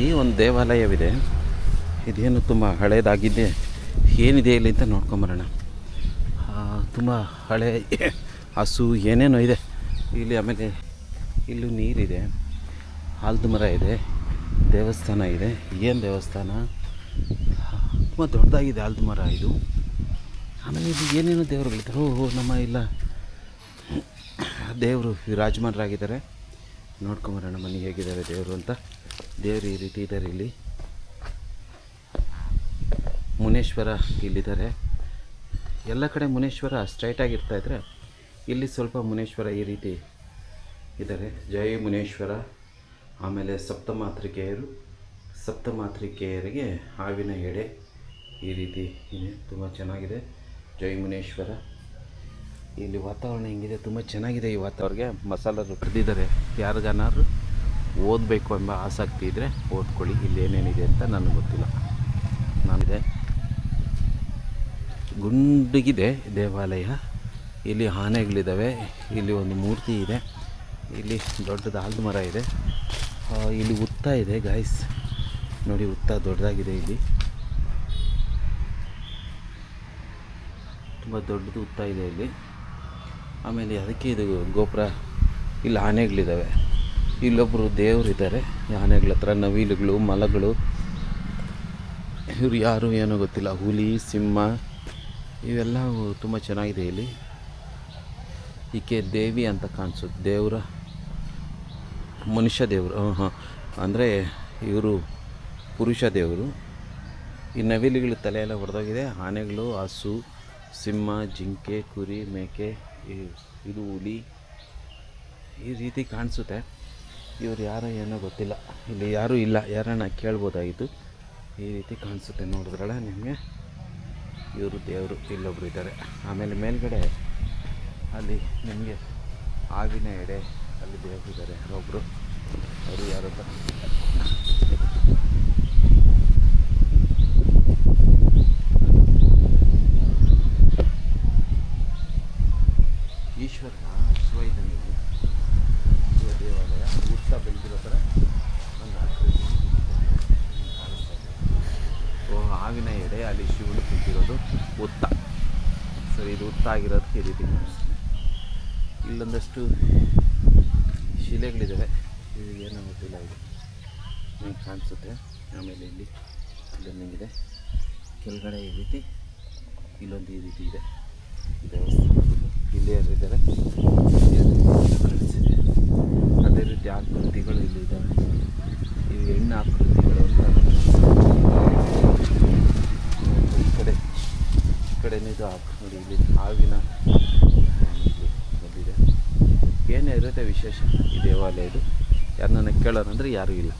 ಈ ಒಂದು ದೇವಾಲಯವಿದೆ. ಇದೇನು ತುಂಬ ಹಳೇದಾಗಿದೆ. ಏನಿದೆ ಇಲ್ಲಿ ಅಂತ ನೋಡ್ಕೊಂಬರೋಣ. ತುಂಬ ಹಳೆ ಹಸು, ಏನೇನೋ ಇದೆ. ಇಲ್ಲಿ ಆಮೇಲೆ ಇಲ್ಲೂ ನೀರಿದೆ. ಆಲದ ಮರ ಇದೆ. ದೇವಸ್ಥಾನ ಇದೆ. ಏನು ದೇವಸ್ಥಾನ? ತುಂಬ ದೊಡ್ಡದಾಗಿದೆ ಆಲದ ಮರ ಇದು. ಆಮೇಲೆ ಇದು ಏನೇನೋ ದೇವರುಗಳಿದ್ದಾರೆ. ಓಹೋ, ನಮ್ಮ ಇಲ್ಲ ದೇವರು ವಿರಾಜಮಾನರಾಗಿದ್ದಾರೆ ನೋಡ್ಕೊಂಬರೋಣ ಮನೆ ಹೇಗಿದ್ದಾವೆ ದೇವರು ಅಂತ. ದೇವರು ಈ ರೀತಿ ಇದ್ದಾರೆ ಇಲ್ಲಿ. ಮುನೇಶ್ವರ ಇಲ್ಲಿದ್ದಾರೆ. ಎಲ್ಲ ಕಡೆ ಮುನೇಶ್ವರ ಇದ್ರೆ ಇಲ್ಲಿ ಸ್ವಲ್ಪ ಮುನೇಶ್ವರ ಈ ರೀತಿ ಇದ್ದಾರೆ. ಜೈ ಮುನೇಶ್ವರ. ಆಮೇಲೆ ಸಪ್ತಮಾತೃಕೆಯರು ಸಪ್ತಮಾತೃಕೆಯರಿಗೆ ಹಾವಿನ ಎಡೆ ಈ ರೀತಿ ಇದೆ. ತುಂಬ ಚೆನ್ನಾಗಿದೆ. ಜಯ ಮುನೇಶ್ವರ. ಇಲ್ಲಿ ವಾತಾವರಣ ಹೆಂಗಿದೆ? ತುಂಬ ಚೆನ್ನಾಗಿದೆ ಈ ವಾತಾವರಣಕ್ಕೆ ಮಸಾಲರು ಕರೆದಿದ್ದಾರೆ. ಯಾರಿಗಾನಾದ್ರು ಓದಬೇಕು ಎಂಬ ಆಸಕ್ತಿ ಇದ್ದರೆ ಓದ್ಕೊಳ್ಳಿ. ಇಲ್ಲಿ ಏನೇನಿದೆ ಅಂತ ನನಗೆ ಗೊತ್ತಿಲ್ಲ. ನಾನಿದೆ. ಗುಂಡಿಗಿದೆ ದೇವಾಲಯ. ಇಲ್ಲಿ ಆನೆಗಳಿದ್ದಾವೆ. ಇಲ್ಲಿ ಒಂದು ಮೂರ್ತಿ ಇದೆ. ಇಲ್ಲಿ ದೊಡ್ಡದು ಆಲದ ಮರ ಇದೆ ಇಲ್ಲಿ ಉತ್ತ ಇದೆ ಗಾಯ್ಸ್ ನೋಡಿ ಉತ್ತ ದೊಡ್ಡದಾಗಿದೆ ಇಲ್ಲಿ. ತುಂಬ ದೊಡ್ಡದು ಉತ್ತ ಇದೆ ಇಲ್ಲಿ. ಆಮೇಲೆ ಅದಕ್ಕೆ ಇದು ಗೋಪುರ, ಇಲ್ಲಿ ಆನೆಗಳಿದ್ದಾವೆ ಇಲ್ಲೊಬ್ಬರು ದೇವರು ಇದ್ದಾರೆ ಈ ಆನೆಗಳ ಹತ್ರ ನವಿಲುಗಳು, ಮಲಗಳು. ಇವ್ರು ಯಾರು ಏನೂ ಗೊತ್ತಿಲ್ಲ. ಹುಲಿ, ಸಿಂಹ, ಇವೆಲ್ಲ ತುಂಬ ಚೆನ್ನಾಗಿದೆ ಇಲ್ಲಿ. ಈಕೆ ದೇವಿ ಅಂತ ಕಾಣಿಸುತ್ತೆ ದೇವರ, ಮನುಷ್ಯ ದೇವರು. ಹಾಂ ಅಂದರೆ ಇವರು ಪುರುಷ ದೇವರು. ಈ ನವಿಲುಗಳ ತಲೆಯೆಲ್ಲ ಹೊಡೆದೋಗಿದೆ ಆನೆಗಳು, ಹಸು, ಸಿಂಹ, ಜಿಂಕೆ, ಕುರಿ, ಮೇಕೆ. ಇದು ಹುಲಿ. ಈ ರೀತಿ ಕಾಣಿಸುತ್ತೆ. ಇವ್ರು ಯಾರೋ ಏನೋ ಗೊತ್ತಿಲ್ಲ. ಇಲ್ಲಿ ಯಾರೂ ಇಲ್ಲ. ಯಾರನ್ನ ಕೇಳ್ಬೋದಾಗಿತ್ತು. ಈ ರೀತಿ ಕಾಣಿಸುತ್ತೆ ನೋಡಿದ್ರಲ್ಲ ನಿಮಗೆ? ಇವರು ದೇವರು, ಇಲ್ಲೊಬ್ರು ಇದ್ದಾರೆ. ಆಮೇಲೆ ಮೇಲ್ಗಡೆ ಅಲ್ಲಿ ನಿಮಗೆ ಆವಿನ ಎಡೆ ಅಲ್ಲಿ ದೇವರು ಇದ್ದಾರೆ. ಒಬ್ಬರು ಅವರು ಯಾರೋ ತ- ಈಶ್ವರನ ಶಿವ ಇದ್ದಾನೆ ಇಲ್ಲಿ. ಶಿವ ದೇವಾಲಯ ಉತ್ತ ಬೆಳೆದಿರೋ ಥರ ಒಂದು ಆಕೃತಿ ಇದೆ. ಓ ಹಾವಿನ ಎಡೆ ಅಲ್ಲಿ ಶಿವನು ಕುಂತಿರೋದು ಉತ್ತ ಸರಿ ಇದು ಉತ್ತ ಆಗಿರೋದಕ್ಕೆ ಈ ರೀತಿ ಕಾಣಿಸ್ತದೆ ಇಲ್ಲೊಂದಷ್ಟು ಶಿಲೆಗಳಿದ್ದಾವೆ ಇದು ಏನೋ ಗೊತ್ತಿಲ್ಲ ಇದು ಕಾಣಿಸುತ್ತೆ ಆಮೇಲೆ ಇಲ್ಲಿ ಇಲ್ಲೊಂದಿದೆ ಕೆಳಗಡೆ ಈ ರೀತಿ ಇಲ್ಲೊಂದು ಈ ರೀತಿ ಇದೆ ದೇವಸ್ಥಾನ ಇಲ್ಲಿ ಕಾಣಿಸಿದೆ ಅದೇ ರೀತಿ ಆಕೃತಿಗಳು ಇಲ್ಲಿ ಇದ್ದಾವೆ ಇವು ಹೆಣ್ಣು ಆಕೃತಿಗಳು ಅಂತ ಈ ಕಡೆ, ಈ ಕಡೆನೇ ಇದು ಆಕೃತಿ ಇಲ್ಲಿ ಹಾವಿನ ಬಂದಿದೆ. ಏನೇ ಇರುತ್ತೆ ವಿಶೇಷ ಈ ದೇವಾಲಯದು ಯಾರನ್ನ ಕೇಳೋರಂದ್ರೆ ಯಾರೂ ಇಲ್ಲ.